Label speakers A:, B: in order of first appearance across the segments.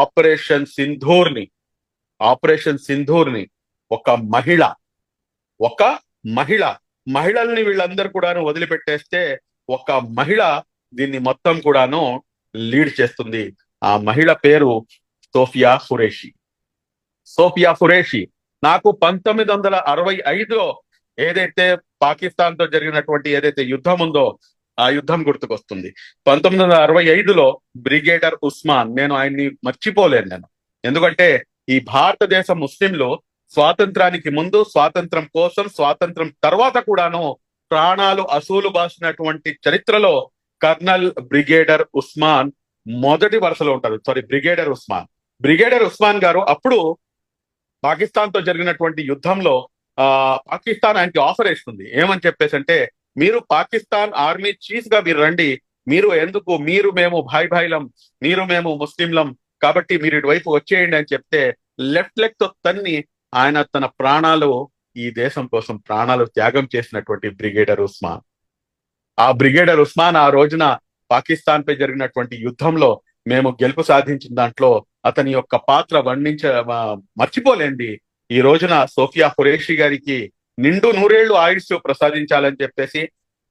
A: Operation సింధూర్ని operation సింధూర్ని ఒక మహిళ ఒక మహిళ మహిళల్ని వీళ్ళందరూ కూడాను వదిలిపెట్టేస్తే ఒక మహిళ దీన్ని మొత్తం కూడాను లీడ్ చేస్తుంది. ఆ మహిళ పేరు సోఫియా ఖురేషి. సోఫియా ఖురేషి నాకు పంతొమ్మిది వందల అరవై ఐదులో ఏదైతే పాకిస్తాన్తో జరిగినటువంటి ఏదైతే యుద్ధం ఉందో ఆ యుద్ధం గుర్తుకొస్తుంది. పంతొమ్మిది వందల అరవై ఐదులో బ్రిగేడర్ ఉస్మాన్ నేను ఆయన్ని మర్చిపోలేను నేను. ఎందుకంటే ఈ భారతదేశ ముస్లింలు స్వాతంత్రానికి ముందు స్వాతంత్రం కోసం స్వాతంత్రం తర్వాత కూడాను ప్రాణాలు అసూలు బాసినటువంటి చరిత్రలో కర్నల్ బ్రిగేడర్ ఉస్మాన్ మొదటి వరుసలో ఉంటారు. Sorry brigadier Usman. Brigadier Usman గారు అప్పుడు పాకిస్తాన్తో జరిగినటువంటి యుద్ధంలో ఆ పాకిస్తాన్ ఆయనకి ఆఫర్ వేస్తుంది. ఏమని చెప్పేసి అంటే మీరు పాకిస్తాన్ ఆర్మీ చీఫ్గా మీరు రండి. మీరు ఎందుకు? మీరు మేము భాయ్ భాయిలం మీరు మేము ముస్లింలం. కాబట్టి మీరు ఇటువైపు వచ్చేయండి అని చెప్తే లెఫ్ట్ లెగ్తో తన్ని ఆయన తన ప్రాణాలు ఈ దేశం కోసం ప్రాణాలు త్యాగం చేసినటువంటి బ్రిగేడర్ ఉస్మాన్. ఆ బ్రిగేడర్ ఉస్మాన్ ఆ రోజున పాకిస్తాన్ పై జరిగినటువంటి యుద్ధంలో మేము గెలుపు సాధించిన దాంట్లో అతని యొక్క పాత్ర వర్ణించ మర్చిపోలేండి. ఈ రోజున సోఫియా ఖురేషి గారికి నిండు నూరేళ్ళు ఆయుష్ ప్రసాదించాలని చెప్పేసి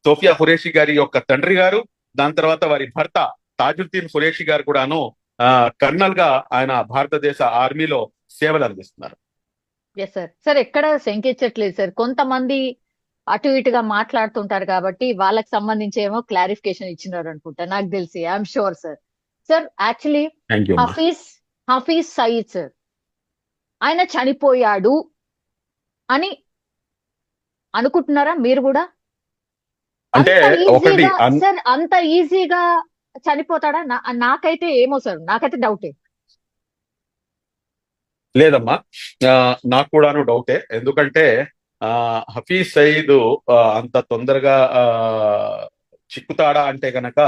A: సోఫియా ఖురేషి గారి యొక్క తండ్రి గారు దాని తర్వాత వారి భర్త తాజుద్దీన్ ఖురేషి గారు కూడాను కర్నల్గా ఆయన భారతదేశ ఆర్మీలో సేవలు అందిస్తున్నారు.
B: సార్ సార్ ఎక్కడ శంకించట్లేదు సార్ కొంతమంది అటు ఇటుగా మాట్లాడుతుంటారు కాబట్టి వాళ్ళకి సంబంధించి ఏమో క్లారిఫికేషన్ ఇచ్చినారు అనుకుంటా. నాకు తెలిసి I'm sure sir sir actually Hafiz Hafiz Saeed sir ఆయన చనిపోయాడు అని అనుకుంటున్నారా మీరు కూడా?
A: అంటే ఒకటి
B: సార్ అంత ఈజీగా చనిపోతాడా? నాకైతే ఏమో సార్ నాకైతే డౌటే.
A: లేదమ్మా. నాకు కూడాను డౌటే. ఎందుకంటే ఆ హఫీజ్ సయీద్ అంత తొందరగా చిక్కుతాడా అంటే గనక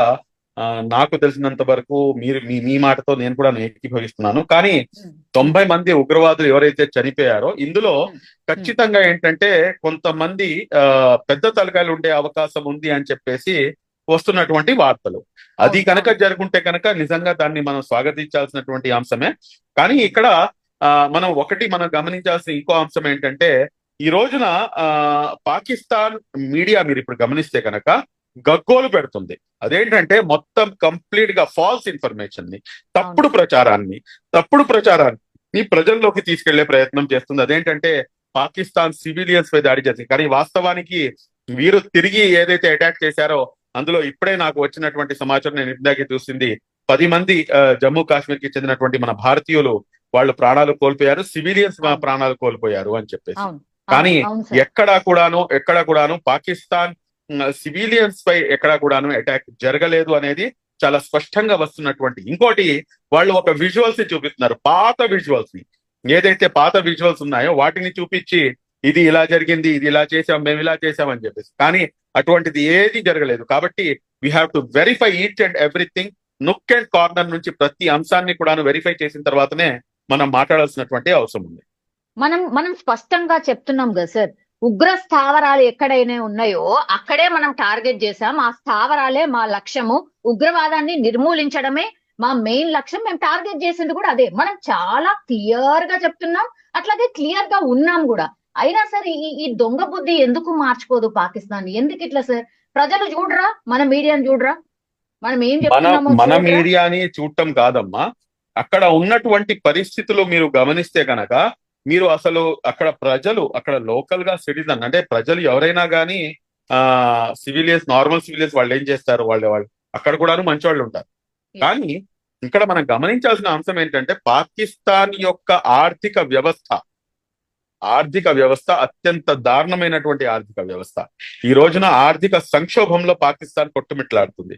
A: నాకు తెలిసినంత వరకు మీరు మీ మీ మాటతో నేను కూడా ఏకీభవిస్తున్నాను. కానీ తొంభై మంది ఉగ్రవాదులు ఎవరైతే చనిపోయారో ఇందులో ఖచ్చితంగా ఏంటంటే కొంతమంది ఆ పెద్ద తలకాయలు ఉండే అవకాశం ఉంది అని చెప్పేసి వస్తున్నటువంటి వార్తలు. అది కనుక. జరుగుంటే కనుక నిజంగా దాన్ని మనం స్వాగతించాల్సినటువంటి అంశమే. కానీ ఇక్కడ ఆ, మనం ఒకటి మనం గమనించాల్సిన ఇంకో అంశం ఏంటంటే ఈ రోజున ఆ పాకిస్తాన్ మీడియా మీరు ఇప్పుడు గమనిస్తే కనుక గగ్గోలు పెడుతుంది. అదేంటంటే మొత్తం కంప్లీట్గా ఫాల్స్ ఇన్ఫర్మేషన్ని తప్పుడు ప్రచారాన్ని తప్పుడు ప్రచారాన్ని ప్రజల్లోకి తీసుకెళ్ళే ప్రయత్నం చేస్తుంది. అదేంటంటే పాకిస్తాన్ సివిలియన్స్ పై దాడి చేసింది కానీ వాస్తవానికి వీరు తిరిగి ఏదైతే అటాక్ చేశారో అందులో ఇప్పుడే నాకు వచ్చినటువంటి సమాచారం నేను ఇందాకే చూసింది. పది మంది జమ్మూ కాశ్మీర్కి చెందినటువంటి మన భారతీయులు వాళ్ళు ప్రాణాలు కోల్పోయారు. సివిలియన్స్. ప్రాణాలు కోల్పోయారు అని చెప్పేసి. కానీ ఎక్కడా కూడాను ఎక్కడా కూడాను పాకిస్తాన్ సివిలియన్స్ పై ఎక్కడా కూడాను అటాక్ జరగలేదు అనేది చాలా స్పష్టంగా వస్తున్నటువంటి ఇంకోటి వాళ్ళు ఒక విజువల్స్ని చూపిస్తున్నారు పాత విజువల్స్ని ఏదైతే పాత విజువల్స్ ఉన్నాయో వాటిని చూపించి ఇది ఇలా జరిగింది ఇది ఇలా చేసాం మేము ఇలా చేసాం అని చెప్పేసి. కానీ అటువంటిది ఏది జరగలేదు. కాబట్టి we have to verify each and everything nook and corner నుంచి ప్రతి అంశాన్ని కూడాను వెరిఫై చేసిన తర్వాతనే మనం మాట్లాడాల్సినటువంటి అవసరం ఉంది.
B: మనం మనం స్పష్టంగా చెప్తున్నాం కదా సార్ ఉగ్ర స్థావరాలు ఎక్కడైనా ఉన్నాయో అక్కడే మనం టార్గెట్ చేసాం ఆ స్థావరాలే మా లక్ష్యము. ఉగ్రవాదాన్ని నిర్మూలించడమే మా మెయిన్ లక్ష్యం. మేము టార్గెట్ చేసింది కూడా అదే. మనం చాలా క్లియర్గా చెప్తున్నాం. అట్లాగే క్లియర్గా ఉన్నాం కూడా. అయినా సరే ఈ ఈ దొంగ బుద్ధి ఎందుకు మార్చుకోదు పాకిస్తాన్? ఎందుకు ఇట్లా సార్? ప్రజలు చూడరా? మన మీడియాని చూడరా? మనం ఏం చెప్తున్నామో
A: మన? మీడియాని చూడటం కాదమ్మా. అక్కడ ఉన్నటువంటి పరిస్థితులు మీరు గమనిస్తే గనక మీరు అసలు అక్కడ ప్రజలు అక్కడ లోకల్గా సిటిజన్ అంటే ప్రజలు ఎవరైనా గానీ ఆ సివిలియన్స్ నార్మల్ సివిలియన్స్ వాళ్ళు ఏం చేస్తారు? వాళ్ళు వాళ్ళు అక్కడ కూడాను మంచి వాళ్ళు ఉంటారు కానీ ఇక్కడ మనం గమనించాల్సిన అంశం ఏంటంటే పాకిస్తాన్ యొక్క ఆర్థిక వ్యవస్థ ఆర్థిక వ్యవస్థ అత్యంత దారుణమైనటువంటి ఆర్థిక వ్యవస్థ. ఈ రోజున ఆర్థిక సంక్షోభంలో పాకిస్తాన్ కొట్టుమిట్లాడుతుంది.